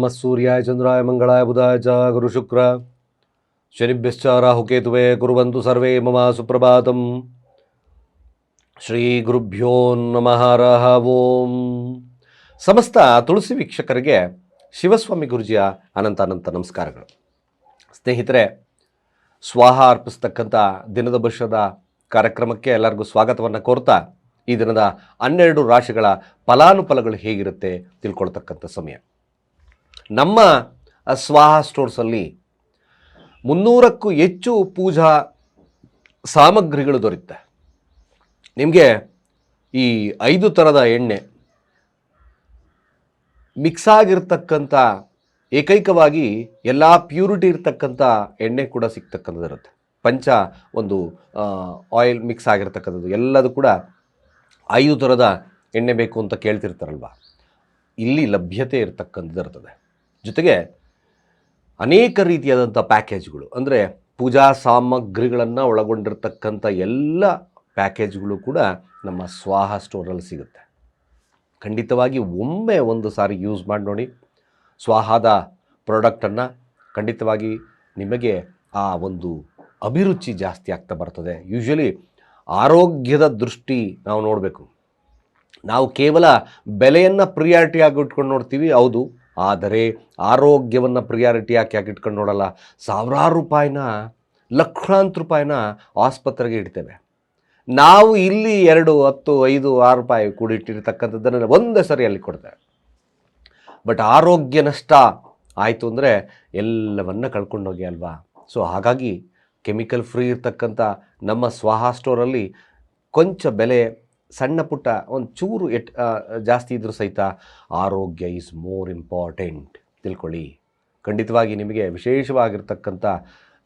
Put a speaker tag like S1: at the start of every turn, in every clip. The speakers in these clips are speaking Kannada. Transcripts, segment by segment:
S1: ನಮಃ ಸೂರ್ಯಾಯ ಚಂದ್ರಾಯ ಮಂಗಳಾಯ ಬುಧಾಯ ಚ ಗುರು ಶುಕ್ರ ಶನಿಭ್ಯಶ್ಚ ರಾಹುಕೇತುವೆ ಕುರುವಂತು ಸರ್ವೇ ಮಮ ಸುಪ್ರಭಾತಂ ಶ್ರೀ ಗುರುಭ್ಯೋ ನಮಃ ರಹ ಓಂ ಸಮಸ್ತ ತುಳಸಿ ವೀಕ್ಷಕರಿಗೆ ಶಿವಸ್ವಾಮಿ ಗುರುಜಿಯ ಅನಂತ ಅನಂತ ನಮಸ್ಕಾರಗಳು. ಸ್ನೇಹಿತರೆ, ಸ್ವಾಹ ಅರ್ಪಿಸ್ತಕ್ಕಂಥ ದಿನದ ಭವಿಷ್ಯದ ಕಾರ್ಯಕ್ರಮಕ್ಕೆ ಎಲ್ಲರಿಗೂ ಸ್ವಾಗತವನ್ನು ಕೋರ್ತಾ ಈ ದಿನದ ಹನ್ನೆರಡು ರಾಶಿಗಳ ಫಲಾನುಫಲಗಳು ಹೇಗಿರುತ್ತೆ ತಿಳ್ಕೊಳ್ತಕ್ಕಂಥ ಸಮಯ. ನಮ್ಮ ಸ್ವಾಹ ಸ್ಟೋರ್ಸಲ್ಲಿ ಮುನ್ನೂರಕ್ಕೂ ಹೆಚ್ಚು ಪೂಜಾ ಸಾಮಗ್ರಿಗಳು ದೊರೆಯುತ್ತೆ. ನಿಮಗೆ ಈ ಐದು ಥರದ ಎಣ್ಣೆ ಮಿಕ್ಸ್ ಆಗಿರ್ತಕ್ಕಂಥ, ಏಕೈಕವಾಗಿ ಎಲ್ಲ ಪ್ಯೂರಿಟಿ ಇರ್ತಕ್ಕಂಥ ಎಣ್ಣೆ ಕೂಡ ಸಿಗ್ತಕ್ಕಂಥದ್ದು ಇರುತ್ತೆ. ಪಂಚ ಒಂದು ಆಯಿಲ್ ಮಿಕ್ಸ್ ಆಗಿರ್ತಕ್ಕಂಥದ್ದು, ಎಲ್ಲದು ಕೂಡ ಐದು ಥರದ ಎಣ್ಣೆ ಬೇಕು ಅಂತ ಕೇಳ್ತಿರ್ತಾರಲ್ವ? ಇಲ್ಲಿ ಲಭ್ಯತೆ ಇರತಕ್ಕಂಥದ್ದು ಇರ್ತದೆ. ಜೊತೆಗೆ ಅನೇಕ ರೀತಿಯಾದಂಥ ಪ್ಯಾಕೇಜ್ಗಳು. ಅಂದರೆ ಪೂಜಾ ಸಾಮಗ್ರಿಗಳನ್ನು ಒಳಗೊಂಡಿರ್ತಕ್ಕಂಥ ಎಲ್ಲ ಪ್ಯಾಕೇಜ್ಗಳು ಕೂಡ ನಮ್ಮ ಸ್ವಾಹ ಸ್ಟೋರಲ್ಲಿ ಸಿಗುತ್ತೆ. ಖಂಡಿತವಾಗಿ ಒಮ್ಮೆ ಒಂದು ಸಾರಿ ಯೂಸ್ ಮಾಡಿ ನೋಡಿ, ಸ್ವಾಹಾದ ಪ್ರಾಡಕ್ಟನ್ನು ಖಂಡಿತವಾಗಿ ನಿಮಗೆ ಆ ಒಂದು ಅಭಿರುಚಿ ಜಾಸ್ತಿ ಆಗ್ತಾ ಬರ್ತದೆ. ಯೂಶ್ವಲಿ ಆರೋಗ್ಯದ ದೃಷ್ಟಿ ನಾವು ನೋಡಬೇಕು. ನಾವು ಕೇವಲ ಬೆಲೆಯನ್ನು ಪ್ರಿಯಾರಿಟಿ ಆಗಿ ಇಟ್ಕೊಂಡು ನೋಡ್ತೀವಿ, ಹೌದು. ಆದರೆ ಆರೋಗ್ಯವನ್ನು ಪ್ರಿಯಾರಿಟಿ ಯಾಕೆ ಯಾಕೆ ಇಟ್ಕೊಂಡು ನೋಡಲ್ಲ? ಸಾವಿರಾರು ರೂಪಾಯಿನ, ಲಕ್ಷಾಂತರ ರೂಪಾಯಿನ ಆಸ್ಪತ್ರೆಗೆ ಇಡ್ತೇವೆ. ನಾವು ಇಲ್ಲಿ ಎರಡು, ಹತ್ತು, ಐದು, ಆರು ರೂಪಾಯಿ ಕೂಡಿಟ್ಟಿರ್ತಕ್ಕಂಥದ್ದನ್ನು ಒಂದೇ ಸರಿ ಅಲ್ಲಿ ಕೊಡ್ತೇವೆ. ಬಟ್ ಆರೋಗ್ಯ ನಷ್ಟ ಆಯಿತು ಅಂದರೆ ಎಲ್ಲವನ್ನ ಕಳ್ಕೊಂಡೋಗಿ ಅಲ್ವಾ? ಸೊ ಹಾಗಾಗಿ ಕೆಮಿಕಲ್ ಫ್ರೀ ಇರ್ತಕ್ಕಂಥ ನಮ್ಮ ಸ್ವಾಹ ಸ್ಟೋರಲ್ಲಿ ಕೊಂಚ ಬೆಲೆ ಸಣ್ಣ ಪುಟ್ಟ ಒಂದು ಚೂರು ಎಟ್ ಜಾಸ್ತಿ ಇದ್ದರೂ ಸಹಿತ ಆರೋಗ್ಯ ಈಸ್ ಮೋರ್ ಇಂಪಾರ್ಟೆಂಟ್ ತಿಳ್ಕೊಳ್ಳಿ. ಖಂಡಿತವಾಗಿ ನಿಮಗೆ ವಿಶೇಷವಾಗಿರ್ತಕ್ಕಂಥ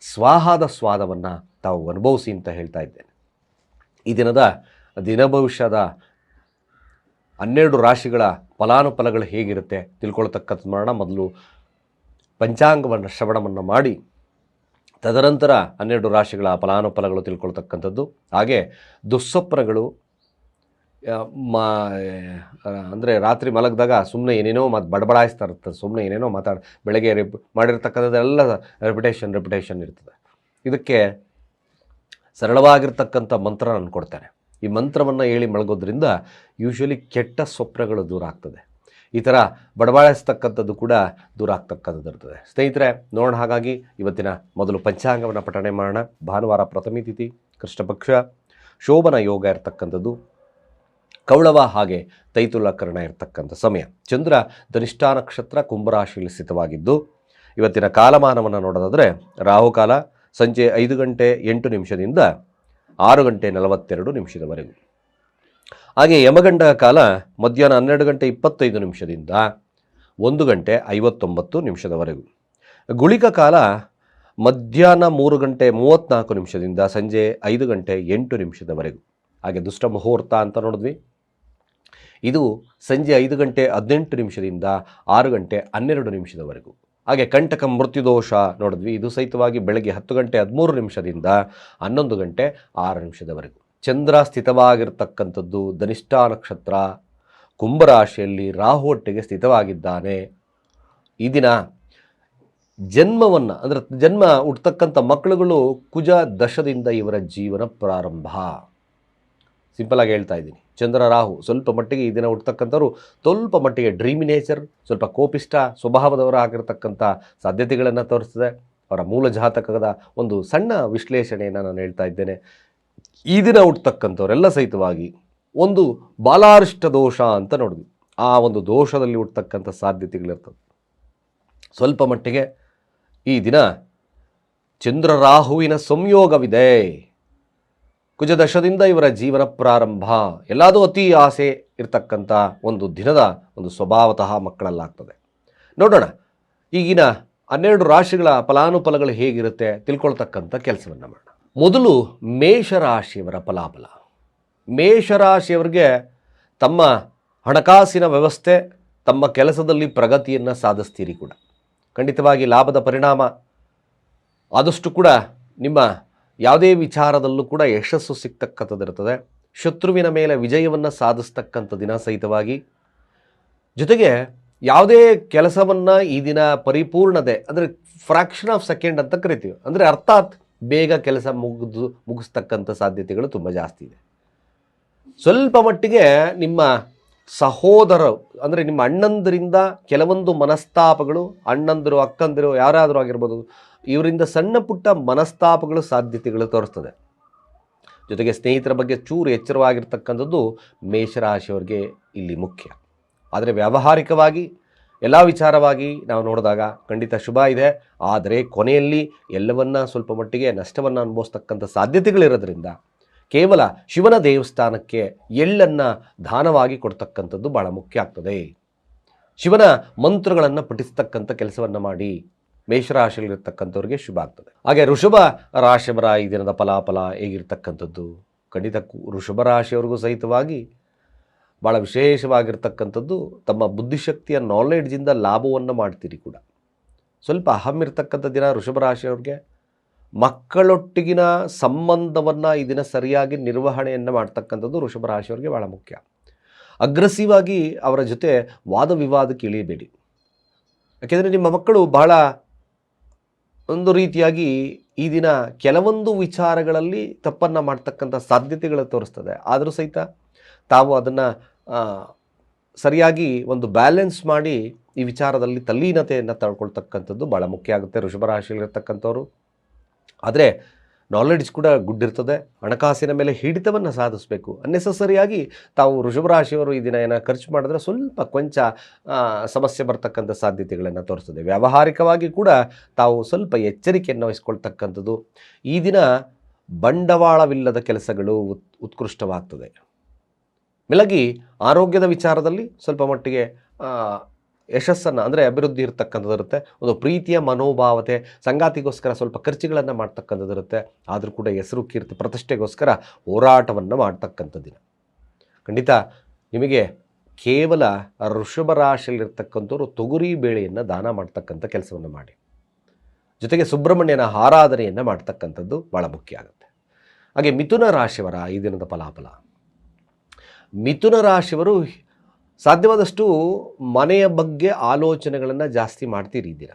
S1: ಸ್ವಾಹಾದ ಸ್ವಾದವನ್ನು ತಾವು ಅನುಭವಿಸಿ ಅಂತ ಹೇಳ್ತಾ ಇದ್ದೇನೆ. ಈ ದಿನದ ದಿನ ಭವಿಷ್ಯದ ಹನ್ನೆರಡು ರಾಶಿಗಳ ಫಲಾನುಫಲಗಳು ಹೇಗಿರುತ್ತೆ ತಿಳ್ಕೊಳ್ತಕ್ಕಂಥ ಮಾಡೋಣ ಮೊದಲು ಪಂಚಾಂಗವನ್ನು, ಶ್ರವಣವನ್ನು ಮಾಡಿ, ತದನಂತರ ಹನ್ನೆರಡು ರಾಶಿಗಳ ಫಲಾನುಫಲಗಳು ತಿಳ್ಕೊಳ್ತಕ್ಕಂಥದ್ದು. ಹಾಗೆ ದುಸ್ವಪ್ನಗಳು ಮಾ ಅಂದರೆ ರಾತ್ರಿ ಮಲಗಿದಾಗ ಸುಮ್ಮನೆ ಏನೇನೋ ಮತ್ತು ಬಡಬಡಾಯಿಸ್ತಾ ಸುಮ್ಮನೆ ಏನೇನೋ ಮಾತಾಡಿ, ಬೆಳಗ್ಗೆ ರೆಪ್ ಮಾಡಿರ್ತಕ್ಕಂಥದ್ದೆಲ್ಲ ರೆಪ್ಯುಟೇಷನ್ ರೆಪ್ಯುಟೇಷನ್ ಇರ್ತದೆ. ಇದಕ್ಕೆ ಸರಳವಾಗಿರ್ತಕ್ಕಂಥ ಮಂತ್ರ ನಾನು ಕೊಡ್ತೇನೆ. ಈ ಮಂತ್ರವನ್ನು ಹೇಳಿ ಮಲಗೋದ್ರಿಂದ ಯೂಶ್ವಲಿ ಕೆಟ್ಟ ಸ್ವಪ್ನಗಳು ದೂರ ಆಗ್ತದೆ. ಈ ಥರ ಬಡಬಾಯಿಸ್ತಕ್ಕಂಥದ್ದು ಕೂಡ ದೂರ ಆಗ್ತಕ್ಕಂಥದ್ದು ಇರ್ತದೆ. ಸ್ನೇಹಿತರೆ, ನೋಡೋಣ ಹಾಗಾಗಿ ಇವತ್ತಿನ ಮೊದಲು ಪಂಚಾಂಗವನ್ನು ಪಠಣೆ ಮಾಡೋಣ. ಭಾನುವಾರ ಪ್ರಥಮಿ ತಿಥಿ, ಕೃಷ್ಣಪಕ್ಷ, ಶೋಭನ ಯೋಗ ಇರ್ತಕ್ಕಂಥದ್ದು. ಕೌಳವ ಹಾಗೆ ತೈತುಲಕರಣ ಇರತಕ್ಕಂಥ ಸಮಯ. ಚಂದ್ರ ಧನಿಷ್ಠಾ ನಕ್ಷತ್ರ ಕುಂಭರಾಶಿಯಲ್ಲಿ ಸ್ಥಿತವಾಗಿದ್ದು, ಇವತ್ತಿನ ಕಾಲಮಾನವನ್ನು ನೋಡೋದಾದರೆ ರಾಹುಕಾಲ ಸಂಜೆ ಐದು ಗಂಟೆ ಎಂಟು ನಿಮಿಷದಿಂದ ಆರು ಗಂಟೆ ನಲವತ್ತೆರಡು ನಿಮಿಷದವರೆಗೂ. ಹಾಗೆ ಯಮಗಂಡ ಕಾಲ ಮಧ್ಯಾಹ್ನ ಹನ್ನೆರಡು ಗಂಟೆ ಇಪ್ಪತ್ತೈದು ನಿಮಿಷದಿಂದ ಒಂದು ಗಂಟೆ ಐವತ್ತೊಂಬತ್ತು ನಿಮಿಷದವರೆಗೂ. ಗುಳಿಕ ಕಾಲ ಮಧ್ಯಾಹ್ನ ಮೂರು ಗಂಟೆ ಮೂವತ್ತ್ನಾಲ್ಕು ನಿಮಿಷದಿಂದ ಸಂಜೆ ಐದು ಗಂಟೆ ಎಂಟು ನಿಮಿಷದವರೆಗೂ. ಹಾಗೆ ದುಷ್ಟ ಮುಹೂರ್ತ ಅಂತ ನೋಡಿದ್ವಿ. ಇದು ಸಂಜೆ ಐದು ಗಂಟೆ ಹದಿನೆಂಟು ನಿಮಿಷದಿಂದ ಆರು ಗಂಟೆ ಹನ್ನೆರಡು ನಿಮಿಷದವರೆಗೂ. ಹಾಗೆ ಕಂಟಕ ಮೃತ್ಯುದೋಷ ನೋಡಿದ್ವಿ, ಇದು ಸಹಿತವಾಗಿ ಬೆಳಗ್ಗೆ ಹತ್ತು ಗಂಟೆ ಹದಿಮೂರು ನಿಮಿಷದಿಂದ ಹನ್ನೊಂದು ಗಂಟೆ ಆರು ನಿಮಿಷದವರೆಗೂ. ಚಂದ್ರ ಸ್ಥಿತವಾಗಿರ್ತಕ್ಕಂಥದ್ದು ಧನಿಷ್ಠಾ ನಕ್ಷತ್ರ, ಕುಂಭರಾಶಿಯಲ್ಲಿ ರಾಹು ಒಟ್ಟಿಗೆ ಸ್ಥಿತವಾಗಿದ್ದಾನೆ. ಈ ದಿನ ಜನ್ಮವನ್ನು, ಅಂದರೆ ಜನ್ಮ ಹುಟ್ಟತಕ್ಕಂಥ ಮಕ್ಕಳುಗಳು ಕುಜ ದಶದಿಂದ ಇವರ ಜೀವನ ಪ್ರಾರಂಭ. ಸಿಂಪಲ್ ಆಗಿ ಹೇಳ್ತಾ ಇದ್ದೀನಿ. ಚಂದ್ರ ರಾಹು ಸ್ವಲ್ಪ ಮಟ್ಟಿಗೆ ಈ ದಿನ ಹುಟ್ಟತಕ್ಕಂಥವ್ರು, ಸ್ವಲ್ಪ ಮಟ್ಟಿಗೆ ಡ್ರೀಮಿ ನೇಚರ್ ಸ್ವಲ್ಪ ಕೋಪಿಷ್ಟ ಸ್ವಭಾವದವರು ಆಗಿರತಕ್ಕಂಥ ಸಾಧ್ಯತೆಗಳನ್ನು ತೋರಿಸ್ತದೆ. ಅವರ ಮೂಲ ಜಾತಕದ ಒಂದು ಸಣ್ಣ ವಿಶ್ಲೇಷಣೆಯನ್ನು ನಾನು ಹೇಳ್ತಾ ಇದ್ದೇನೆ. ಈ ದಿನ ಹುಟ್ಟತಕ್ಕಂಥವರೆಲ್ಲ ಸಹಿತವಾಗಿ ಒಂದು ಬಾಲಾರಿಷ್ಟ ದೋಷ ಅಂತ ನೋಡಿದ್ವಿ. ಆ ಒಂದು ದೋಷದಲ್ಲಿ ಹುಟ್ಟತಕ್ಕಂಥ ಸಾಧ್ಯತೆಗಳಿರ್ತದೆ ಸ್ವಲ್ಪ ಮಟ್ಟಿಗೆ ಈ ದಿನ ಚಂದ್ರ ರಾಹುವಿನ ಸಂಯೋಗವಿದೆ. ಕುಜದಶದಿಂದ ಇವರ ಜೀವನ ಪ್ರಾರಂಭ. ಎಲ್ಲದೂ ಅತಿ ಆಸೆ ಇರತಕ್ಕಂಥ ಒಂದು ದಿನದ ಒಂದು ಸ್ವಭಾವತಃ ಮಕ್ಕಳಲ್ಲಾಗ್ತದೆ. ನೋಡೋಣ, ಈಗಿನ ಹನ್ನೆರಡು ರಾಶಿಗಳ ಫಲಾನುಫಲಗಳು ಹೇಗಿರುತ್ತೆ ತಿಳ್ಕೊಳ್ತಕ್ಕಂಥ ಕೆಲಸವನ್ನು ಮಾಡೋಣ. ಮೊದಲು ಮೇಷರಾಶಿಯವರ ಫಲಾಫಲ. ಮೇಷರಾಶಿಯವರಿಗೆ ತಮ್ಮ ಹಣಕಾಸಿನ ವ್ಯವಸ್ಥೆ, ತಮ್ಮ ಕೆಲಸದಲ್ಲಿ ಪ್ರಗತಿಯನ್ನು ಸಾಧಿಸ್ತೀರಿ ಕೂಡ. ಖಂಡಿತವಾಗಿ ಲಾಭದ ಪರಿಣಾಮ. ಆದಷ್ಟು ಕೂಡ ನಿಮ್ಮ ಯಾವುದೇ ವಿಚಾರದಲ್ಲೂ ಕೂಡ ಯಶಸ್ಸು ಸಿಗ್ತಕ್ಕಂಥದ್ದಿರ್ತದೆ ಶತ್ರುವಿನ ಮೇಲೆ ವಿಜಯವನ್ನು ಸಾಧಿಸ್ತಕ್ಕಂಥ ದಿನ ಸಹಿತವಾಗಿ. ಜೊತೆಗೆ ಯಾವುದೇ ಕೆಲಸವನ್ನು ಈ ದಿನ ಪರಿಪೂರ್ಣತೆ, ಅಂದರೆ ಫ್ರಾಕ್ಷನ್ ಆಫ್ ಸೆಕೆಂಡ್ ಅಂತ ಕರಿತೀವಿ. ಅಂದರೆ ಅರ್ಥಾತ್ ಬೇಗ ಕೆಲಸ ಮುಗಿದು, ಮುಗಿಸ್ತಕ್ಕಂಥ ಸಾಧ್ಯತೆಗಳು ತುಂಬ ಜಾಸ್ತಿ ಇದೆ. ಸ್ವಲ್ಪ ಮಟ್ಟಿಗೆ ನಿಮ್ಮ ಸಹೋದರ, ಅಂದರೆ ನಿಮ್ಮ ಅಣ್ಣಂದರಿಂದ ಕೆಲವೊಂದು ಮನಸ್ತಾಪಗಳು, ಅಣ್ಣಂದಿರು, ಅಕ್ಕಂದಿರು, ಯಾರಾದರೂ ಆಗಿರ್ಬೋದು ಇವರಿಂದ ಸಣ್ಣ ಪುಟ್ಟ ಮನಸ್ತಾಪಗಳು, ಸಾಧ್ಯತೆಗಳು ತೋರಿಸ್ತದೆ. ಜೊತೆಗೆ ಸ್ನೇಹಿತರ ಬಗ್ಗೆ ಚೂರು ಎಚ್ಚರವಾಗಿರ್ತಕ್ಕಂಥದ್ದು ಮೇಷರಾಶಿಯವರಿಗೆ ಇಲ್ಲಿ ಮುಖ್ಯ. ಆದರೆ ವ್ಯಾವಹಾರಿಕವಾಗಿ, ಎಲ್ಲ ವಿಚಾರವಾಗಿ ನಾವು ನೋಡಿದಾಗ ಖಂಡಿತ ಶುಭ ಇದೆ. ಆದರೆ ಕೊನೆಯಲ್ಲಿ ಎಲ್ಲವನ್ನ ಸ್ವಲ್ಪ ಮಟ್ಟಿಗೆ ನಷ್ಟವನ್ನು ಅನುಭವಿಸ್ತಕ್ಕಂಥ ಸಾಧ್ಯತೆಗಳಿರೋದ್ರಿಂದ ಕೇವಲ ಶಿವನ ದೇವಸ್ಥಾನಕ್ಕೆ ಎಳ್ಳನ್ನು ದಾನವಾಗಿ ಕೊಡ್ತಕ್ಕಂಥದ್ದು ಭಾಳ ಮುಖ್ಯ ಆಗ್ತದೆ. ಶಿವನ ಮಂತ್ರಗಳನ್ನು ಪಠಿಸ್ತಕ್ಕಂಥ ಕೆಲಸವನ್ನು ಮಾಡಿ ಮೇಷರಾಶಿಯಲ್ಲಿರ್ತಕ್ಕಂಥವ್ರಿಗೆ ಶುಭ ಆಗ್ತದೆ. ಹಾಗೆ ಋಷಭ ರಾಶಿಯವರ ಈ ದಿನದ ಫಲಾಫಲ ಹೇಗಿರ್ತಕ್ಕಂಥದ್ದು? ಖಂಡಿತ ಋಷಭ ರಾಶಿಯವರಿಗೂ ಸಹಿತವಾಗಿ ಭಾಳ ವಿಶೇಷವಾಗಿರ್ತಕ್ಕಂಥದ್ದು ತಮ್ಮ ಬುದ್ಧಿಶಕ್ತಿಯ ನಾಲೆಡ್ಜಿಂದ ಲಾಭವನ್ನು ಮಾಡ್ತೀರಿ ಕೂಡ. ಸ್ವಲ್ಪ ಅಹಂ ಇರ್ತಕ್ಕಂಥ ದಿನ ಋಷಭ ರಾಶಿಯವ್ರಿಗೆ. ಮಕ್ಕಳೊಟ್ಟಿಗಿನ ಸಂಬಂಧವನ್ನು ಈ ದಿನ ಸರಿಯಾಗಿ ನಿರ್ವಹಣೆಯನ್ನು ಮಾಡ್ತಕ್ಕಂಥದ್ದು ಋಷಭ ರಾಶಿಯವ್ರಿಗೆ ಭಾಳ ಮುಖ್ಯ. ಅಗ್ರೆಸಿವ್ ಆಗಿ ಅವರ ಜೊತೆ ವಾದ ವಿವಾದಕ್ಕೆ ಇಳಿಯಬೇಡಿ. ಯಾಕೆಂದರೆ ನಿಮ್ಮ ಮಕ್ಕಳು ಬಹಳ ಒಂದು ರೀತಿಯಾಗಿ ಈ ದಿನ ಕೆಲವೊಂದು ವಿಚಾರಗಳಲ್ಲಿ ತಪ್ಪನ್ನು ಮಾಡ್ತಕ್ಕಂಥ ಸಾಧ್ಯತೆಗಳು ತೋರಿಸ್ತದೆ. ಆದರೂ ಸಹಿತ ತಾವು ಅದನ್ನು ಸರಿಯಾಗಿ ಒಂದು ಬ್ಯಾಲೆನ್ಸ್ ಮಾಡಿ ಈ ವಿಚಾರದಲ್ಲಿ ತಲ್ಲೀನತೆಯನ್ನು ತಳ್ಕೊಳ್ತಕ್ಕಂಥದ್ದು ಭಾಳ ಮುಖ್ಯ ಆಗುತ್ತೆ. ವೃಷಭ ರಾಶಿಯಲ್ಲಿರ್ತಕ್ಕಂಥವ್ರು. ಆದರೆ ನಾಲೆಡ್ಜ್ ಕೂಡ ಗುಡ್ ಇರ್ತದೆ ಹಣಕಾಸಿನ ಮೇಲೆ ಹಿಡಿತವನ್ನು ಸಾಧಿಸಬೇಕು. ಅನ್ನೆಸಸರಿಯಾಗಿ ತಾವು ವೃಷಭರಾಶಿಯವರು ಈ ದಿನ ಏನೋ ಖರ್ಚು ಮಾಡಿದ್ರೆ ಸ್ವಲ್ಪ ಕೊಂಚ ಸಮಸ್ಯೆ ಬರ್ತಕ್ಕಂಥ ಸಾಧ್ಯತೆಗಳನ್ನು ತೋರಿಸ್ತದೆ. ವ್ಯಾವಹಾರಿಕವಾಗಿ ಕೂಡ ತಾವು ಸ್ವಲ್ಪ ಎಚ್ಚರಿಕೆಯನ್ನು ವಹಿಸ್ಕೊಳ್ತಕ್ಕಂಥದ್ದು. ಈ ದಿನ ಬಂಡವಾಳವಿಲ್ಲದ ಕೆಲಸಗಳು ಉತ್, ಉತ್ಕೃಷ್ಟವಾಗ್ತದೆ. ಮೆಲಗಿ ಆರೋಗ್ಯದ ವಿಚಾರದಲ್ಲಿ ಸ್ವಲ್ಪ ಮಟ್ಟಿಗೆ ಯಶಸ್ಸನ್ನು, ಅಂದರೆ ಅಭಿವೃದ್ಧಿ ಇರ್ತಕ್ಕಂಥದ್ದು ಇರುತ್ತೆ ಒಂದು ಪ್ರೀತಿಯ ಮನೋಭಾವತೆ, ಸಂಗಾತಿಗೋಸ್ಕರ ಸ್ವಲ್ಪ ಖರ್ಚುಗಳನ್ನು ಮಾಡ್ತಕ್ಕಂಥದ್ದು ಇರುತ್ತೆ ಆದರೂ ಕೂಡ ಹೆಸರು ಕೀರ್ತಿ ಪ್ರತಿಷ್ಠೆಗೋಸ್ಕರ ಹೋರಾಟವನ್ನು ಮಾಡ್ತಕ್ಕಂಥ ದಿನ ಖಂಡಿತ ನಿಮಗೆ ಕೇವಲ ವೃಷಭ ರಾಶಿಯಲ್ಲಿರ್ತಕ್ಕಂಥವ್ರು ತೊಗರಿ ಬೇಳೆಯನ್ನು ದಾನ ಮಾಡ್ತಕ್ಕಂಥ ಕೆಲಸವನ್ನು ಮಾಡಿ. ಜೊತೆಗೆ ಸುಬ್ರಹ್ಮಣ್ಯನ ಆರಾಧನೆಯನ್ನು ಮಾಡ್ತಕ್ಕಂಥದ್ದು ಭಾಳ ಮುಖ್ಯ ಆಗುತ್ತೆ. ಹಾಗೆ ಮಿಥುನ ರಾಶಿಯವರ, ಈ ದಿನದ ಫಲಾಫಲ. ಮಿಥುನ ರಾಶಿಯವರು ಸಾಧ್ಯವಾದಷ್ಟು ಮನೆಯ ಬಗ್ಗೆ ಆಲೋಚನೆಗಳನ್ನು ಜಾಸ್ತಿ ಮಾಡ್ತೀರಿ ಈ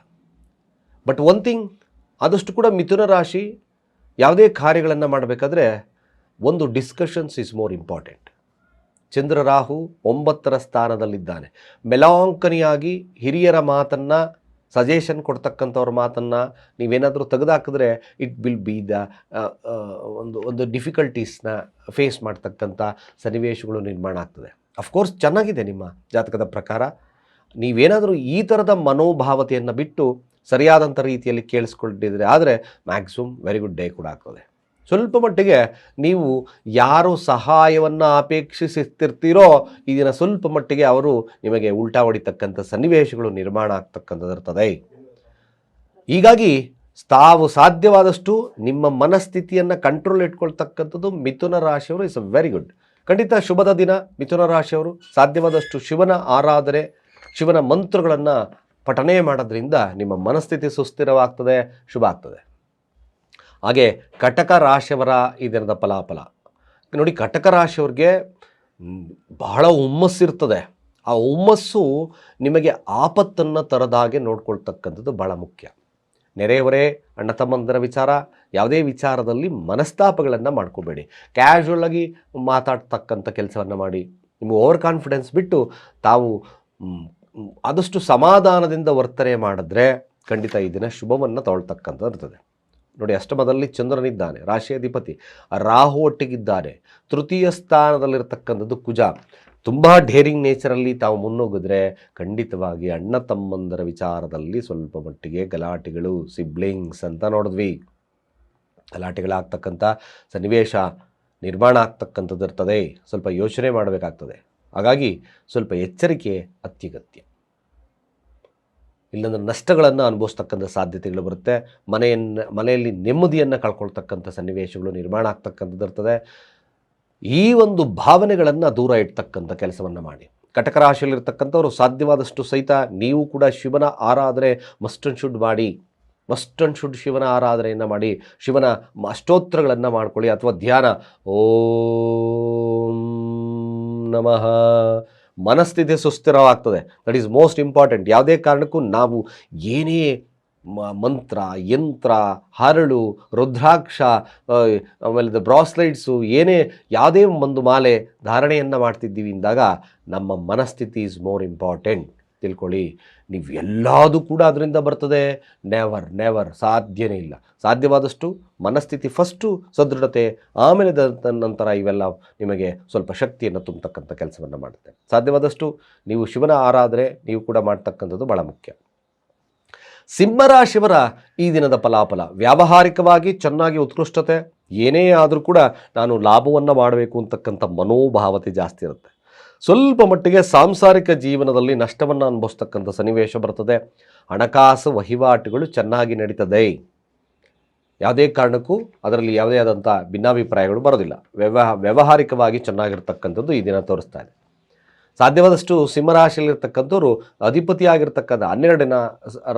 S1: ಬಟ್ ಒನ್ ಥಿಂಗ್ ಆದಷ್ಟು ಕೂಡ ಮಿಥುನ ರಾಶಿ ಯಾವುದೇ ಕಾರ್ಯಗಳನ್ನು ಮಾಡಬೇಕಾದ್ರೆ ಒಂದು discussions is more important Chandra Rahu ಒಂಬತ್ತರ ಸ್ಥಾನದಲ್ಲಿದ್ದಾನೆ. ಮೆಲಾಂಕನಿಯಾಗಿ ಹಿರಿಯರ ಮಾತನ್ನು ಸಜೆಷನ್ ಕೊಡ್ತಕ್ಕಂಥವ್ರ ಮಾತನ್ನು ನೀವೇನಾದರೂ ತೆಗೆದುಹಾಕಿದ್ರೆ ಇಟ್ ವಿಲ್ ಬಿ ದ ಒಂದು ಒಂದು ಡಿಫಿಕಲ್ಟೀಸ್ನ ಫೇಸ್ ಮಾಡ್ತಕ್ಕಂಥ ಸನ್ನಿವೇಶಗಳು ನಿರ್ಮಾಣ ಆಗ್ತದೆ. ಅಫ್ಕೋರ್ಸ್ ಚೆನ್ನಾಗಿದೆ ನಿಮ್ಮ ಜಾತಕದ ಪ್ರಕಾರ. ನೀವೇನಾದರೂ ಈ ಥರದ ಮನೋಭಾವತೆಯನ್ನು ಬಿಟ್ಟು ಸರಿಯಾದಂಥ ರೀತಿಯಲ್ಲಿ ಕೇಳಿಸ್ಕೊಂಡಿದ್ರೆ ಆದರೆ ಮ್ಯಾಕ್ಸಿಮಮ್ ವೆರಿ ಗುಡ್ ಡೇ ಕೂಡ ಆಗ್ತದೆ. ಸ್ವಲ್ಪ ಮಟ್ಟಿಗೆ ನೀವು ಯಾರು ಸಹಾಯವನ್ನು ಅಪೇಕ್ಷಿಸುತ್ತಿರ್ತೀರೋ ಈ ದಿನ ಸ್ವಲ್ಪ ಮಟ್ಟಿಗೆ ಅವರು ನಿಮಗೆ ಉಲ್ಟಾ ಹೊಡಿತಕ್ಕಂಥ ಸನ್ನಿವೇಶಗಳು ನಿರ್ಮಾಣ ಆಗ್ತಕ್ಕಂಥದ್ದಿರ್ತದೆ. ಹೀಗಾಗಿ ತಾವು ಸಾಧ್ಯವಾದಷ್ಟು ನಿಮ್ಮ ಮನಸ್ಥಿತಿಯನ್ನು ಕಂಟ್ರೋಲ್ ಇಟ್ಕೊಳ್ತಕ್ಕಂಥದ್ದು ಮಿಥುನ ರಾಶಿಯವರು ಇಸ್ ಅ ವೆರಿ ಗುಡ್ ಖಂಡಿತ ಶುಭದ ದಿನ. ಮಿಥುನ ರಾಶಿಯವರು ಸಾಧ್ಯವಾದಷ್ಟು ಶಿವನ ಆರಾಧನೆ, ಶಿವನ ಮಂತ್ರಗಳನ್ನು ಪಠನೆ ಮಾಡೋದ್ರಿಂದ ನಿಮ್ಮ ಮನಸ್ಥಿತಿ ಸುಸ್ಥಿರವಾಗ್ತದೆ, ಶುಭ ಆಗ್ತದೆ. ಹಾಗೆ ಕಟಕ ರಾಶಿಯವರ ಈ ದಿನದ ಫಲಾಫಲ. ನೋಡಿ, ಕಟಕ ರಾಶಿಯವ್ರಿಗೆ ಬಹಳ ಹುಮ್ಮಸ್ಸಿರ್ತದೆ. ಆ ಹುಮ್ಮಸ್ಸು ನಿಮಗೆ ಆಪತ್ತನ್ನು ತರದಾಗೆ ನೋಡ್ಕೊಳ್ತಕ್ಕಂಥದ್ದು ಬಹಳ ಮುಖ್ಯ. ನೆರೆಯವರೇ, ಅಣ್ಣ ತಮ್ಮಂದರ ವಿಚಾರ ಯಾವುದೇ ವಿಚಾರದಲ್ಲಿ ಮನಸ್ತಾಪಗಳನ್ನು ಮಾಡ್ಕೋಬೇಡಿ. ಕ್ಯಾಶುವಲ್ ಆಗಿ ಮಾತಾಡ್ತಕ್ಕಂಥ ಕೆಲಸವನ್ನು ಮಾಡಿ ನಿಮ್ಮ ಓವರ್ ಕಾನ್ಫಿಡೆನ್ಸ್ ಬಿಟ್ಟು ತಾವು ಆದಷ್ಟು ಸಮಾಧಾನದಿಂದ ವರ್ತನೆ ಮಾಡಿದ್ರೆ ಖಂಡಿತ ಈ ದಿನ ಶುಭವನ್ನು ತಗೊಳ್ತಕ್ಕಂಥದ್ದು ಇರ್ತದೆ. ನೋಡಿ, ಅಷ್ಟಮದಲ್ಲಿ ಚಂದ್ರನಿದ್ದಾನೆ, ರಾಶಿ ಅಧಿಪತಿ, ರಾಹು ಒಟ್ಟಿಗಿದ್ದಾನೆ ತೃತೀಯ ಸ್ಥಾನದಲ್ಲಿರ್ತಕ್ಕಂಥದ್ದು ಕುಜ. ತುಂಬ ಡೇರಿಂಗ್ ನೇಚರಲ್ಲಿ ತಾವು ಮುನ್ನುಗ್ಗಿದ್ರೆ ಖಂಡಿತವಾಗಿ ಅಣ್ಣ ತಮ್ಮಂದರ ವಿಚಾರದಲ್ಲಿ ಸ್ವಲ್ಪ ಮಟ್ಟಿಗೆ ಗಲಾಟೆಗಳು ಸಿಬ್ಲಿಂಗ್ಸ್ ಅಂತ ನೋಡಿದ್ವಿ. ಗಲಾಟೆಗಳಾಗ್ತಕ್ಕಂಥ ಸನ್ನಿವೇಶ ನಿರ್ಮಾಣ ಆಗ್ತಕ್ಕಂಥದ್ದು ಇರ್ತದೆ. ಸ್ವಲ್ಪ ಯೋಚನೆ ಮಾಡಬೇಕಾಗ್ತದೆ. ಹಾಗಾಗಿ ಸ್ವಲ್ಪ ಎಚ್ಚರಿಕೆ ಅತ್ಯಗತ್ಯ. ಇಲ್ಲಂದ್ರೆ ನಷ್ಟಗಳನ್ನು ಅನುಭವಿಸ್ತಕ್ಕಂಥ ಸಾಧ್ಯತೆಗಳು ಬರುತ್ತೆ. ಮನೆಯನ್ನು, ಮನೆಯಲ್ಲಿ ನೆಮ್ಮದಿಯನ್ನು ಕಳ್ಕೊಳ್ತಕ್ಕಂಥ ಸನ್ನಿವೇಶಗಳು ನಿರ್ಮಾಣ ಆಗ್ತಕ್ಕಂಥದ್ದು ಇರ್ತದೆ. ಈ ಒಂದು ಭಾವನೆಗಳನ್ನು ದೂರ ಇಡ್ತಕ್ಕಂಥ ಕೆಲಸವನ್ನು ಮಾಡಿ. ಕಟಕ ರಾಶಿಯಲ್ಲಿರ್ತಕ್ಕಂಥವ್ರು ಸಾಧ್ಯವಾದಷ್ಟು ಸಹಿತ ನೀವು ಕೂಡ ಶಿವನ ಆರಾಧನೆ ಮಸ್ಟ್ ಅಂಡ್ ಶುಡ್ ಮಾಡಿ. ಮಸ್ಟ್ ಅಂಡ್ ಶುಡ್ ಶಿವನ ಆರಾಧನೆಯನ್ನು ಮಾಡಿ, ಶಿವನ ಅಷ್ಟೋತ್ತರಗಳನ್ನು ಮಾಡ್ಕೊಳ್ಳಿ. ಅಥವಾ ಧ್ಯಾನ. ಓಂ ನಮಃ. ಮನಸ್ಥಿತಿ ಸುಸ್ಥಿರವಾಗ್ತದೆ. ದಟ್ ಈಸ್ ಮೋಸ್ಟ್ ಇಂಪಾರ್ಟೆಂಟ್ ಯಾವುದೇ ಕಾರಣಕ್ಕೂ ನಾವು ಏನೇ ಮಂತ್ರ, ಯಂತ್ರ, ಹರಳು, ರುದ್ರಾಕ್ಷ ಆಮೇಲೆ ಆಮೇಲೆ ಬ್ರಾಸ್ಲೈಟ್ಸು ಏನೇ ಯಾವುದೇ ಒಂದು ಮಾಲೆ ಧಾರಣೆಯನ್ನು ಮಾಡ್ತಿದ್ದೀವಿ ಅಂದಾಗ ನಮ್ಮ ಮನಸ್ಥಿತಿ ಈಸ್ ಮೋರ್ ಇಂಪಾರ್ಟೆಂಟ್ ತಿಳ್ಕೊಳ್ಳಿ. ನೀವು ಎಲ್ಲದೂ ಕೂಡ ಅದರಿಂದ ಬರ್ತದೆ. ನೆವರ್ ನೆವರ್ ಸಾಧ್ಯನೇ ಇಲ್ಲ. ಸಾಧ್ಯವಾದಷ್ಟು ಮನಸ್ಥಿತಿ ಫಸ್ಟು ಸದೃಢತೆ, ಆಮೇಲೆ ನಂತರ ಇವೆಲ್ಲ ನಿಮಗೆ ಸ್ವಲ್ಪ ಶಕ್ತಿಯನ್ನು ತುಂಬತಕ್ಕಂಥ ಕೆಲಸವನ್ನು ಮಾಡುತ್ತೆ. ಸಾಧ್ಯವಾದಷ್ಟು ನೀವು ಶಿವನ ಆರಾಧನೆ ನೀವು ಕೂಡ ಮಾಡ್ತಕ್ಕಂಥದ್ದು ಭಾಳ ಮುಖ್ಯ. ಸಿಂಹರಾಶಿಯವರ ಈ ದಿನದ ಫಲಾಫಲ ವ್ಯಾವಹಾರಿಕವಾಗಿ ಚೆನ್ನಾಗಿ ಉತ್ಕೃಷ್ಟತೆ, ಏನೇ ಆದರೂ ಕೂಡ ನಾನು ಲಾಭವನ್ನು ಮಾಡಬೇಕು ಅಂತಕ್ಕಂಥ ಮನೋಭಾವತೆ ಜಾಸ್ತಿ ಇರುತ್ತೆ. ಸ್ವಲ್ಪ ಮಟ್ಟಿಗೆ ಸಾಂಸಾರಿಕ ಜೀವನದಲ್ಲಿ ನಷ್ಟವನ್ನು ಅನುಭವಿಸ್ತಕ್ಕಂಥ ಸನ್ನಿವೇಶ ಬರ್ತದೆ. ಹಣಕಾಸು ವಹಿವಾಟುಗಳು ಚೆನ್ನಾಗಿ ನಡೀತದೆ. ಯಾವುದೇ ಕಾರಣಕ್ಕೂ ಅದರಲ್ಲಿ ಯಾವುದೇ ಆದಂಥ ಭಿನ್ನಾಭಿಪ್ರಾಯಗಳು ಬರೋದಿಲ್ಲ. ವ್ಯವಹ, ವ್ಯವಹಾರಿಕವಾಗಿ ಚೆನ್ನಾಗಿರ್ತಕ್ಕಂಥದ್ದು ಈ ದಿನ ತೋರಿಸ್ತಾ ಇದೆ. ಸಾಧ್ಯವಾದಷ್ಟು ಸಿಂಹರಾಶಿಯಲ್ಲಿರ್ತಕ್ಕಂಥವ್ರು ಅಧಿಪತಿಯಾಗಿರ್ತಕ್ಕಂಥ ಹನ್ನೆರಡಿನ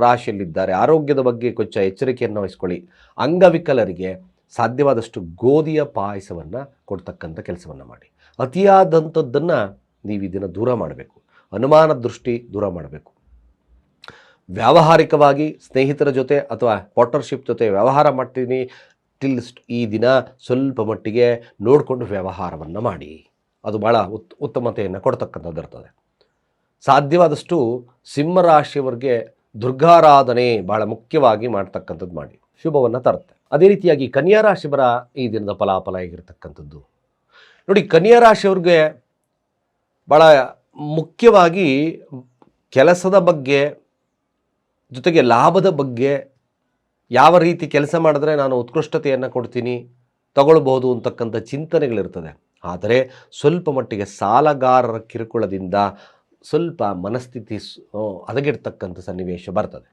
S1: ರಾಶಿಯಲ್ಲಿದ್ದಾರೆ. ಆರೋಗ್ಯದ ಬಗ್ಗೆ ಕೊಂಚ ಎಚ್ಚರಿಕೆಯನ್ನು ವಹಿಸ್ಕೊಳ್ಳಿ. ಅಂಗವಿಕಲರಿಗೆ ಸಾಧ್ಯವಾದಷ್ಟು ಗೋಧಿಯ ಪಾಯಸವನ್ನು ಕೊಡ್ತಕ್ಕಂಥ ಕೆಲಸವನ್ನು ಮಾಡಿ. ಅತಿಯಾದಂಥದ್ದನ್ನು ನೀವು ಇದನ್ನು ದೂರ ಮಾಡಬೇಕು. ಅನುಮಾನ ದೃಷ್ಟಿ ದೂರ ಮಾಡಬೇಕು. ವ್ಯಾವಹಾರಿಕವಾಗಿ ಸ್ನೇಹಿತರ ಜೊತೆ ಅಥವಾ ಪಾರ್ಟ್ನರ್ಶಿಪ್ ಜೊತೆ ವ್ಯವಹಾರ ಮಾಡ್ತೀನಿ. ಟಿಲ್ ಈ ದಿನ ಸ್ವಲ್ಪ ಮಟ್ಟಿಗೆ ನೋಡಿಕೊಂಡು ವ್ಯವಹಾರವನ್ನು ಮಾಡಿ. ಅದು ಭಾಳ ಉತ್ ಉತ್ತಮತೆಯನ್ನು ಕೊಡ್ತಕ್ಕಂಥದ್ದು ಇರ್ತದೆ. ಸಾಧ್ಯವಾದಷ್ಟು ಸಿಂಹರಾಶಿಯವರಿಗೆ ದುರ್ಗಾರಾಧನೆ ಭಾಳ ಮುಖ್ಯವಾಗಿ ಮಾಡ್ತಕ್ಕಂಥದ್ದು ಮಾಡಿ. ಶುಭವನ್ನು ತರುತ್ತೆ. ಅದೇ ರೀತಿಯಾಗಿ ಕನ್ಯಾ ರಾಶಿಯವರ ಈ ದಿನದ ಫಲಾಫಲ ಆಗಿರ್ತಕ್ಕಂಥದ್ದು ನೋಡಿ, ಕನ್ಯಾ ರಾಶಿಯವ್ರಿಗೆ ಭಾಳ ಮುಖ್ಯವಾಗಿ ಕೆಲಸದ ಬಗ್ಗೆ ಜೊತೆಗೆ ಲಾಭದ ಬಗ್ಗೆ ಯಾವ ರೀತಿ ಕೆಲಸ ಮಾಡಿದ್ರೆ ನಾನು ಉತ್ಕೃಷ್ಟತೆಯನ್ನು ಕೊಡ್ತೀನಿ ತಗೊಳ್ಬೋದು ಅಂತಕ್ಕಂಥ ಚಿಂತನೆಗಳಿರ್ತದೆ. ಆದರೆ ಸ್ವಲ್ಪ ಮಟ್ಟಿಗೆ ಸಾಲಗಾರರ ಕಿರುಕುಳದಿಂದ ಸ್ವಲ್ಪ ಮನಸ್ಥಿತಿ ಹದಗೆಡ್ತಕ್ಕಂಥ ಸನ್ನಿವೇಶ ಬರ್ತದೆ.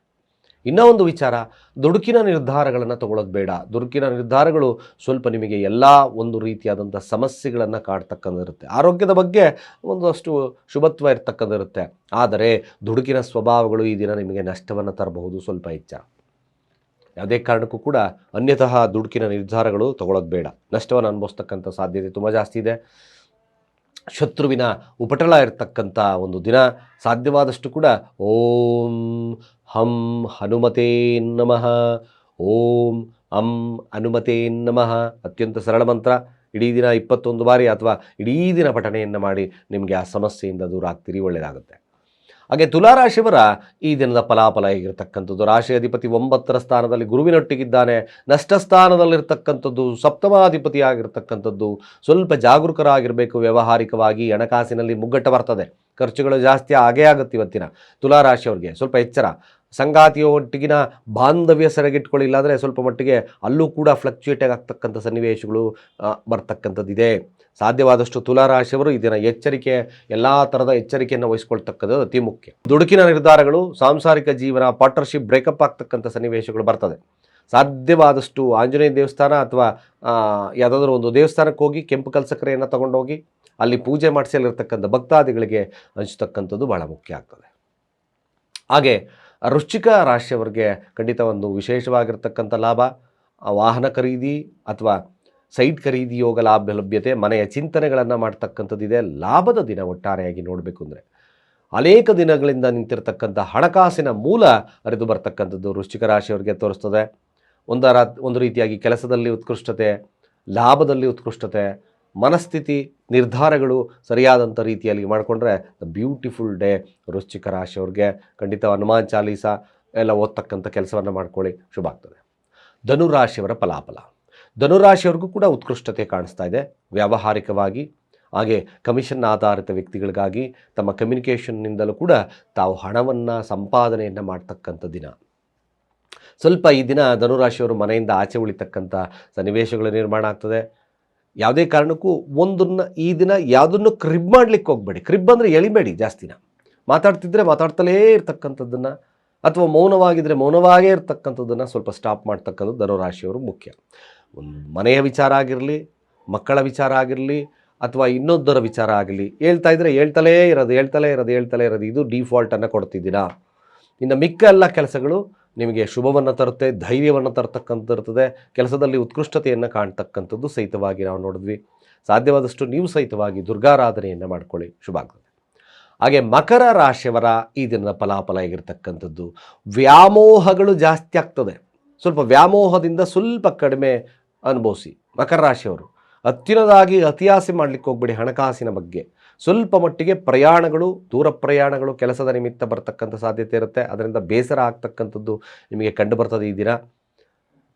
S1: ಇನ್ನೂ ಒಂದು ವಿಚಾರ, ದುಡುಕಿನ ನಿರ್ಧಾರಗಳನ್ನು ತಗೊಳ್ಳೋದು ಬೇಡ. ದುಡುಕಿನ ನಿರ್ಧಾರಗಳು ಸ್ವಲ್ಪ ನಿಮಗೆ ಎಲ್ಲ ಒಂದು ರೀತಿಯಾದಂಥ ಸಮಸ್ಯೆಗಳನ್ನು ಕಾಡ್ತಕ್ಕಂಥದ್ದಿರುತ್ತೆ ಆರೋಗ್ಯದ ಬಗ್ಗೆ ಒಂದಷ್ಟು ಶುಭತ್ವ ಇರ್ತಕ್ಕಂಥದ್ದಿರುತ್ತೆ ಆದರೆ ದುಡುಕಿನ ಸ್ವಭಾವಗಳು ಈ ದಿನ ನಿಮಗೆ ನಷ್ಟವನ್ನು ತರಬಹುದು ಸ್ವಲ್ಪ ಎಚ್ಚರ ಯಾವುದೇ ಕಾರಣಕ್ಕೂ ಕೂಡ ಅನ್ಯತಃ ದುಡುಕಿನ ನಿರ್ಧಾರಗಳು ತಗೊಳ್ಳೋದು ಬೇಡ. ನಷ್ಟವನ್ನು ಅನುಭವಿಸ್ತಕ್ಕಂಥ ಸಾಧ್ಯತೆ ತುಂಬ ಜಾಸ್ತಿ ಇದೆ. ಶತ್ರುವಿನ ಉಪಟಳ ಇರತಕ್ಕಂಥ ಒಂದು ದಿನ ಸಾಧ್ಯವಾದಷ್ಟು ಕೂಡ ಓಂ ಹಂ ಹನುಮತೇ ನಮಃ. ಓಂ ಅಂ ಹನುಮತೇ ನಮಃ. ಅತ್ಯಂತ ಸರಳ ಮಂತ್ರ. ಇಡೀ ದಿನ ಇಪ್ಪತ್ತೊಂದು ಬಾರಿ ಅಥವಾ ಇಡೀ ದಿನ ಪಠಣೆಯನ್ನು ಮಾಡಿ ನಿಮಗೆ ಆ ಸಮಸ್ಯೆಯಿಂದ ದೂರ ಆಗ್ತೀರಿ ಒಳ್ಳೆಯದಾಗುತ್ತೆ ಹಾಗೆ ತುಲಾರಾಶಿಯವರ ಈ ದಿನದ ಫಲಾಫಲ ಹೇಗಿರ್ತಕ್ಕಂಥದ್ದು? ರಾಶಿ ಅಧಿಪತಿ ಒಂಬತ್ತರ ಸ್ಥಾನದಲ್ಲಿ ಗುರುವಿನೊಟ್ಟಿಗಿದ್ದಾನೆ. ನಷ್ಟ ಸ್ಥಾನದಲ್ಲಿರ್ತಕ್ಕಂಥದ್ದು ಸಪ್ತಮಾಧಿಪತಿ ಆಗಿರ್ತಕ್ಕಂಥದ್ದು. ಸ್ವಲ್ಪ ಜಾಗರೂಕರಾಗಿರಬೇಕು. ವ್ಯಾವಹಾರಿಕವಾಗಿ ಹಣಕಾಸಿನಲ್ಲಿ ಮುಗ್ಗಟ್ಟ ಬರ್ತದೆ. ಖರ್ಚುಗಳು ಜಾಸ್ತಿ ಆಗೇ ಆಗುತ್ತೆ ಇವತ್ತಿನ ತುಲಾರಾಶಿಯವ್ರಿಗೆ ಸ್ವಲ್ಪ ಎಚ್ಚರ. ಸಂಗಾತಿಯ ಒಟ್ಟಿಗಿನ ಬಾಂಧವ್ಯ ಸೆರಗಿಟ್ಕೊಳ್ಳಿ ಇಲ್ಲಾಂದರೆ ಸ್ವಲ್ಪ ಮಟ್ಟಿಗೆ ಅಲ್ಲೂ ಕೂಡ ಫ್ಲಕ್ಚುಯೇಟ್ ಆಗ್ತಕ್ಕಂಥ ಸನ್ನಿವೇಶಗಳು ಬರ್ತಕ್ಕಂಥದ್ದಿದೆ. ಸಾಧ್ಯವಾದಷ್ಟು ತುಲಾರಾಶಿಯವರು ಇದನ್ನ ಎಚ್ಚರಿಕೆ, ಎಲ್ಲ ಥರದ ಎಚ್ಚರಿಕೆಯನ್ನು ವಹಿಸ್ಕೊಳ್ತಕ್ಕದ್ದು ಅತಿ ಮುಖ್ಯ. ದುಡುಕಿನ ನಿರ್ಧಾರಗಳು, ಸಾಂಸಾರಿಕ ಜೀವನ ಪಾರ್ಟ್ನರ್ಶಿಪ್ ಬ್ರೇಕಪ್ ಆಗ್ತಕ್ಕಂಥ ಸನ್ನಿವೇಶಗಳು ಬರ್ತದೆ. ಸಾಧ್ಯವಾದಷ್ಟು ಆಂಜನೇಯ ದೇವಸ್ಥಾನ ಅಥವಾ ಯಾವುದಾದ್ರೂ ಒಂದು ದೇವಸ್ಥಾನಕ್ಕೆ ಹೋಗಿ ಕೆಂಪು ಕಲಸಕ್ಕರೆಯನ್ನು ತಗೊಂಡೋಗಿ, ಅಲ್ಲಿ ಪೂಜೆ ಮಾಡಿಸಲಿರ್ತಕ್ಕಂಥ ಭಕ್ತಾದಿಗಳಿಗೆ ಹಂಚತಕ್ಕಂಥದ್ದು ಬಹಳ ಮುಖ್ಯ ಆಗ್ತದೆ. ಹಾಗೆ, ವೃಶ್ಚಿಕ ರಾಶಿಯವರಿಗೆ ಖಂಡಿತ ಒಂದು ವಿಶೇಷವಾಗಿರ್ತಕ್ಕಂಥ ಲಾಭ ವಾಹನ ಖರೀದಿ ಅಥವಾ ಸೈಟ್ ಖರೀದಿ ಯೋಗ ಲಾಭ ಲಭ್ಯತೆ, ಮನೆಯ ಚಿಂತನೆಗಳನ್ನು ಮಾಡ್ತಕ್ಕಂಥದ್ದಿದೆ ಲಾಭದ ದಿನ ಒಟ್ಟಾರೆಯಾಗಿ ನೋಡಬೇಕು ಅಂದರೆ ಅನೇಕ ದಿನಗಳಿಂದ ನಿಂತಿರತಕ್ಕಂಥ ಹಣಕಾಸಿನ ಮೂಲ ಅರಿದು ಬರ್ತಕ್ಕಂಥದ್ದು ವೃಶ್ಚಿಕ ರಾಶಿಯವರಿಗೆ ತೋರಿಸ್ತದೆ. ಒಂದರ ಒಂದು ರೀತಿಯಾಗಿ ಕೆಲಸದಲ್ಲಿ ಉತ್ಕೃಷ್ಟತೆ, ಲಾಭದಲ್ಲಿ ಉತ್ಕೃಷ್ಟತೆ, ಮನಸ್ಥಿತಿ ನಿರ್ಧಾರಗಳು ಸರಿಯಾದಂಥ ರೀತಿಯಲ್ಲಿ ಮಾಡಿಕೊಂಡ್ರೆ ಬ್ಯೂಟಿಫುಲ್ ಡೇ ವೃಶ್ಚಿಕ ರಾಶಿಯವ್ರಿಗೆ ಖಂಡಿತ ಹನುಮಾನ್ ಚಾಲೀಸ ಎಲ್ಲ ಓದ್ತಕ್ಕಂಥ ಕೆಲಸವನ್ನು ಮಾಡ್ಕೊಳ್ಳಿ. ಶುಭ ಆಗ್ತದೆ. ಧನುರಾಶಿಯವರ ಫಲಾಫಲ. ಧನುರಾಶಿಯವ್ರಿಗೂ ಕೂಡ ಉತ್ಕೃಷ್ಟತೆ ಕಾಣಿಸ್ತಾ ಇದೆ. ವ್ಯಾವಹಾರಿಕವಾಗಿ, ಹಾಗೆ ಕಮಿಷನ್ ಆಧಾರಿತ ವ್ಯಕ್ತಿಗಳಿಗಾಗಿ ತಮ್ಮ ಕಮ್ಯುನಿಕೇಷನ್ನಿಂದಲೂ ಕೂಡ ತಾವು ಹಣವನ್ನು ಸಂಪಾದನೆಯನ್ನು ಮಾಡ್ತಕ್ಕಂಥ ದಿನ. ಸ್ವಲ್ಪ ಈ ದಿನ ಧನುರಾಶಿಯವರು ಮನೆಯಿಂದ ಆಚೆ ಉಳಿತಕ್ಕಂಥ ಸನ್ನಿವೇಶಗಳು ನಿರ್ಮಾಣ ಆಗ್ತದೆ. ಯಾವುದೇ ಕಾರಣಕ್ಕೂ ಒಂದನ್ನು ಈ ದಿನ ಯಾವುದನ್ನು ಕ್ರಿಬ್ ಮಾಡಲಿಕ್ಕೆ ಹೋಗಬೇಡಿ. ಕ್ರಿಬ್ ಅಂದರೆ ಎಳಿಬೇಡಿ ಜಾಸ್ತಿನ ಮಾತಾಡ್ತಿದ್ರೆ ಮಾತಾಡ್ತಲೇ ಇರ್ತಕ್ಕಂಥದ್ದನ್ನು, ಅಥವಾ ಮೌನವಾಗಿದ್ದರೆ ಮೌನವಾಗೇ ಇರ್ತಕ್ಕಂಥದ್ದನ್ನು ಸ್ವಲ್ಪ ಸ್ಟಾಪ್ ಮಾಡ್ತಕ್ಕಂಥದ್ದು ಧನುರಾಶಿಯವರು ಮುಖ್ಯ. ಒಂದು ಮನೆಯ ವಿಚಾರ ಆಗಿರಲಿ, ಮಕ್ಕಳ ವಿಚಾರ ಆಗಿರಲಿ, ಅಥವಾ ಇನ್ನೊಂದರ ವಿಚಾರ ಆಗಲಿ ಹೇಳ್ತಾ ಇದ್ದರೆ ಹೇಳ್ತಲೇ ಇರೋದು ಹೇಳ್ತಲೇ ಇರೋದು ಹೇಳ್ತಲೇ ಇರೋದು. ಇದು ಡಿಫಾಲ್ಟನ್ನು ಕೊಡ್ತಿದ್ದೀರಾ ಇನ್ನು ಮಿಕ್ಕ ಎಲ್ಲ ಕೆಲಸಗಳು ನಿಮಗೆ ಶುಭವನ್ನು ತರುತ್ತೆ, ಧೈರ್ಯವನ್ನು ತರ್ತಕ್ಕಂಥ ಇರ್ತದೆ ಕೆಲಸದಲ್ಲಿ ಉತ್ಕೃಷ್ಟತೆಯನ್ನು ಕಾಣ್ತಕ್ಕಂಥದ್ದು ಸಹಿತವಾಗಿ ನಾವು ನೋಡಿದ್ವಿ. ಸಾಧ್ಯವಾದಷ್ಟು ನೀವು ಸಹಿತವಾಗಿ ದುರ್ಗಾರಾಧನೆಯನ್ನು ಮಾಡ್ಕೊಳ್ಳಿ. ಶುಭ ಆಗ್ತದೆ. ಹಾಗೆ ಮಕರ ರಾಶಿಯವರ ಈ ದಿನದ ಫಲಾಫಲ ಆಗಿರ್ತಕ್ಕಂಥದ್ದು ವ್ಯಾಮೋಹಗಳು ಜಾಸ್ತಿ ಆಗ್ತದೆ. ಸ್ವಲ್ಪ ವ್ಯಾಮೋಹದಿಂದ ಸ್ವಲ್ಪ ಕಡಿಮೆ ಅನುಭವಿಸಿ. ಮಕರ ರಾಶಿಯವರು ಅತ್ಯುನದಾಗಿ ಅತಿಯಾಸೆ ಮಾಡಲಿಕ್ಕೆ ಹೋಗ್ಬೇಡಿ ಹಣಕಾಸಿನ ಬಗ್ಗೆ. ಸ್ವಲ್ಪ ಮಟ್ಟಿಗೆ ಪ್ರಯಾಣಗಳು, ದೂರ ಪ್ರಯಾಣಗಳು ಕೆಲಸದ ನಿಮಿತ್ತ ಬರ್ತಕ್ಕಂಥ ಸಾಧ್ಯತೆ ಇರುತ್ತೆ. ಅದರಿಂದ ಬೇಸರ ಆಗ್ತಕ್ಕಂಥದ್ದು ನಿಮಗೆ ಕಂಡು ಬರ್ತದೆ ಈ ದಿನ.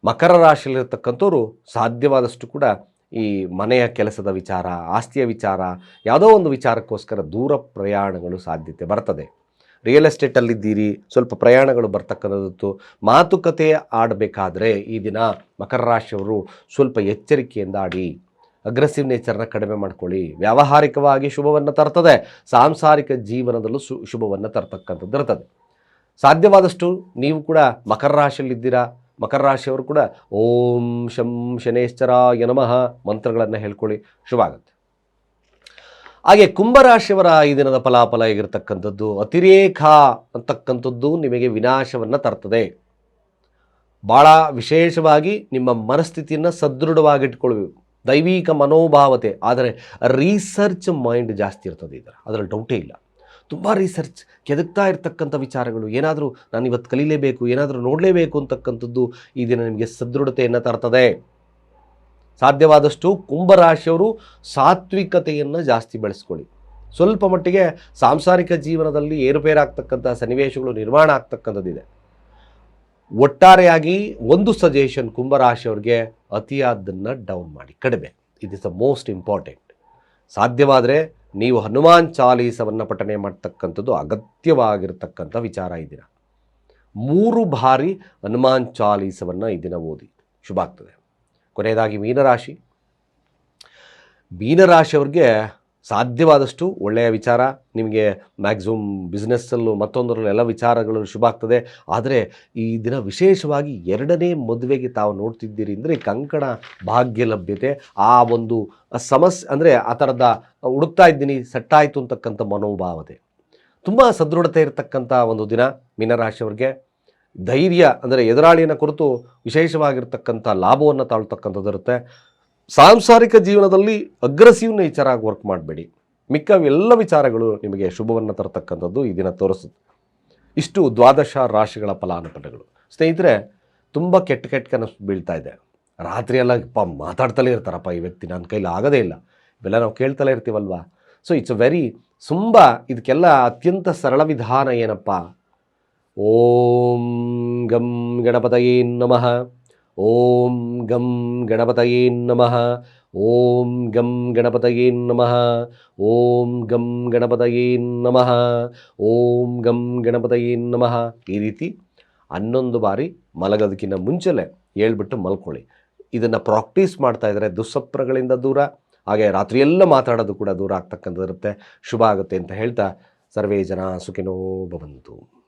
S1: ಮಕರ ರಾಶಿಯಲ್ಲಿರ್ತಕ್ಕಂಥವ್ರು ಸಾಧ್ಯವಾದಷ್ಟು ಕೂಡ ಈ ಮನೆಯ ಕೆಲಸದ ವಿಚಾರ, ಆಸ್ತಿಯ ವಿಚಾರ, ಯಾವುದೋ ಒಂದು ವಿಚಾರಕ್ಕೋಸ್ಕರ ದೂರ ಪ್ರಯಾಣಗಳು ಸಾಧ್ಯತೆ ಬರ್ತದೆ. ರಿಯಲ್ ಎಸ್ಟೇಟಲ್ಲಿದ್ದೀರಿ ಸ್ವಲ್ಪ ಪ್ರಯಾಣಗಳು ಬರ್ತಕ್ಕಂಥದ್ದು. ಮಾತುಕತೆ ಆಡಬೇಕಾದ್ರೆ ಈ ದಿನ ಮಕರ ರಾಶಿಯವರು ಸ್ವಲ್ಪ ಎಚ್ಚರಿಕೆಯಿಂದ ಆಡಿ ಅಗ್ರೆಸಿವ್ ನೇಚರ್ನ ಕಡಿಮೆ ಮಾಡ್ಕೊಳ್ಳಿ. ವ್ಯಾವಹಾರಿಕವಾಗಿ ಶುಭವನ್ನು ತರ್ತದೆ, ಸಾಂಸಾರಿಕ ಜೀವನದಲ್ಲೂ ಸು, ಶುಭವನ್ನು ತರ್ತಕ್ಕಂಥದ್ದು ಇರ್ತದೆ. ಸಾಧ್ಯವಾದಷ್ಟು ನೀವು ಕೂಡ ಮಕರ ರಾಶಿಯಲ್ಲಿದ್ದೀರಾ? ಮಕರ ರಾಶಿಯವರು ಕೂಡ ಓಂ ಶಂ ಶನೇಶ್ವರ ಯನಮಃ ಮಂತ್ರಗಳನ್ನು ಹೇಳ್ಕೊಳ್ಳಿ. ಶುಭ ಆಗುತ್ತೆ. ಹಾಗೆ ಕುಂಭರಾಶಿಯವರ ಈ ದಿನದ ಫಲಾಫಲ ಆಗಿರತಕ್ಕಂಥದ್ದು ಅತಿರೇಕ ಅಂತಕ್ಕಂಥದ್ದು ನಿಮಗೆ ವಿನಾಶವನ್ನು ತರ್ತದೆ. ಭಾಳ ವಿಶೇಷವಾಗಿ ನಿಮ್ಮ ಮನಸ್ಥಿತಿಯನ್ನು ಸದೃಢವಾಗಿಟ್ಕೊಳ್ಬೇಕು. ದೈವಿಕ ಮನೋಭಾವತೆ, ಆದರೆ ರೀಸರ್ಚ್ ಮೈಂಡ್ ಜಾಸ್ತಿ ಇರ್ತದೆ ಇದರ. ಅದರಲ್ಲಿ ಡೌಟೇ ಇಲ್ಲ. ತುಂಬ ರಿಸರ್ಚ್ ಕೆದಕ್ತಾ ಇರ್ತಕ್ಕಂಥ ವಿಚಾರಗಳು. ಏನಾದರೂ ನಾನು ಇವತ್ತು ಕಲೀಲೇಬೇಕು, ಏನಾದರೂ ನೋಡಲೇಬೇಕು ಅಂತಕ್ಕಂಥದ್ದು ಈ ದಿನ ನಿಮಗೆ ಸದೃಢತೆಯನ್ನು ತರ್ತದೆ. ಸಾಧ್ಯವಾದಷ್ಟು ಕುಂಭರಾಶಿಯವರು ಸಾತ್ವಿಕತೆಯನ್ನು ಜಾಸ್ತಿ ಬೆಳೆಸ್ಕೊಳ್ಳಿ. ಸ್ವಲ್ಪ ಮಟ್ಟಿಗೆ ಸಾಂಸಾರಿಕ ಜೀವನದಲ್ಲಿ ಏರುಪೇರಾಗ್ತಕ್ಕಂಥ ಸನ್ನಿವೇಶಗಳು ನಿರ್ಮಾಣ ಆಗ್ತಕ್ಕಂಥದ್ದಿದೆ. ಒಟ್ಟಾರೆಯಾಗಿ ಒಂದು ಸಜೆಷನ್ ಕುಂಭರಾಶಿಯವ್ರಿಗೆ ಅತಿಯಾದನ್ನು ಡೌನ್ ಮಾಡಿ, ಕಡಿಮೆ. It is the most important ಸಾಧ್ಯವಾದರೆ ನೀವು ಹನುಮಾನ್ ಚಾಲೀಸವನ್ನು ಪಠನೆ ಮಾಡ್ತಕ್ಕಂಥದ್ದು ಅಗತ್ಯವಾಗಿರ್ತಕ್ಕಂಥ ವಿಚಾರ ಈ ಮೂರು ಬಾರಿ ಹನುಮಾನ್ ಚಾಲೀಸವನ್ನು ಈ ದಿನ ಓದಿ, ಶುಭ ಆಗ್ತದೆ. ಕೊನೆಯದಾಗಿ ಮೀನರಾಶಿ. ಮೀನರಾಶಿಯವ್ರಿಗೆ ಸಾಧ್ಯವಾದಷ್ಟು ಒಳ್ಳೆಯ ವಿಚಾರ. ನಿಮಗೆ ಮ್ಯಾಕ್ಸಿಮಮ್ ಬಿಸ್ನೆಸ್ಸಲ್ಲೂ ಮತ್ತೊಂದರಲ್ಲೂ ಎಲ್ಲ ವಿಚಾರಗಳು ಶುಭ ಆಗ್ತದೆ. ಆದರೆ ಈ ದಿನ ವಿಶೇಷವಾಗಿ ಎರಡನೇ ಮದುವೆಗೆ ತಾವು ನೋಡ್ತಿದ್ದೀರಿ ಅಂದರೆ ಕಂಕಣ ಭಾಗ್ಯ ಲಭ್ಯತೆ ಆ ಒಂದು ಸಮಸ್ಯೆ ಅಂದರೆ ಆ ಥರದ ಹುಡುಕ್ತಾ ಇದ್ದೀನಿ, ಸೆಟ್ಟಾಯಿತು ಅಂತಕ್ಕಂಥ ಮನೋಭಾವತೆ. ತುಂಬ ಸದೃಢತೆ ಇರತಕ್ಕಂಥ ಒಂದು ದಿನ ಮೀನರಾಶಿಯವ್ರಿಗೆ. ಧೈರ್ಯ ಅಂದರೆ ಎದುರಾಳಿಯನ್ನು ಕುರಿತು ವಿಶೇಷವಾಗಿರ್ತಕ್ಕಂಥ ಲಾಭವನ್ನು ತಾಳ್ತಕ್ಕಂಥದ್ದು ಇರುತ್ತೆ ಸಾಂಸಾರಿಕ ಜೀವನದಲ್ಲಿ ಅಗ್ರೆಸಿವ್ ನೇಚರ್ ಆಗಿ ವರ್ಕ್ ಮಾಡಬೇಡಿ. ಮಿಕ್ಕ ಎಲ್ಲ ವಿಚಾರಗಳು ನಿಮಗೆ ಶುಭವನ್ನು ತರತಕ್ಕಂಥದ್ದು ಈ ದಿನ ತೋರಿಸುತ್ತೆ. ಇಷ್ಟು ದ್ವಾದಶ ರಾಶಿಗಳ ಫಲಾನುಪಟಗಳು ಸ್ನೇಹಿತರೆ, ತುಂಬ ಕೆಟ್ಟ ಕೆಟ್ಟ ಕನಸು ಬೀಳ್ತಾ ಇದೆ. ರಾತ್ರಿಯೆಲ್ಲ ಪ ಮಾತಾಡ್ತಲೇ ಇರ್ತಾರಪ್ಪ ಈ ವ್ಯಕ್ತಿ, ನನ್ನ ಕೈಲಿ ಆಗೋದೇ ಇಲ್ಲ. ಇವೆಲ್ಲ ನಾವು ಕೇಳ್ತಲೇ ಇರ್ತೀವಲ್ವಾ? ಸೊ ಇಟ್ಸ್ ಅ ವೆರಿ ತುಂಬ ಇದಕ್ಕೆಲ್ಲ ಅತ್ಯಂತ ಸರಳ ವಿಧಾನ ಏನಪ್ಪ? ಓಂ ಗಂ ಗಣಪತಯೇ ನಮಃ. ಓಂ ಗಂ ಗಣಪತಯೇ ನಮಃ. ಓಂ ಗಂ ಗಣಪತಯೇ ನಮಃ. ಓಂ ಗಂ ಗಣಪತಯೇ ನಮಃ. ಓಂ ಗಂ ಗಣಪತಯೇ ನಮಃ. ಈ ರೀತಿ ಹನ್ನೊಂದು ಬಾರಿ ಮಲಗೋದಕ್ಕಿಂತ ಮುಂಚೆಲೆ ಹೇಳ್ಬಿಟ್ಟು ಮಲ್ಕೊಳ್ಳಿ. ಇದನ್ನು ಪ್ರಾಕ್ಟೀಸ್ ಮಾಡ್ತಾ ಇದ್ದರೆ ದುಸ್ಸಪ್ರಗಳಿಂದ ದೂರ, ಹಾಗೆ ರಾತ್ರಿಯೆಲ್ಲ ಮಾತಾಡೋದು ಕೂಡ ದೂರ ಆಗ್ತಕ್ಕಂಥದ್ದು ಇರುತ್ತೆ. ಶುಭ ಆಗುತ್ತೆ ಅಂತ ಹೇಳ್ತಾ ಸರ್ವೇ ಜನ ಸುಖಿನೋ ಭವಂತು.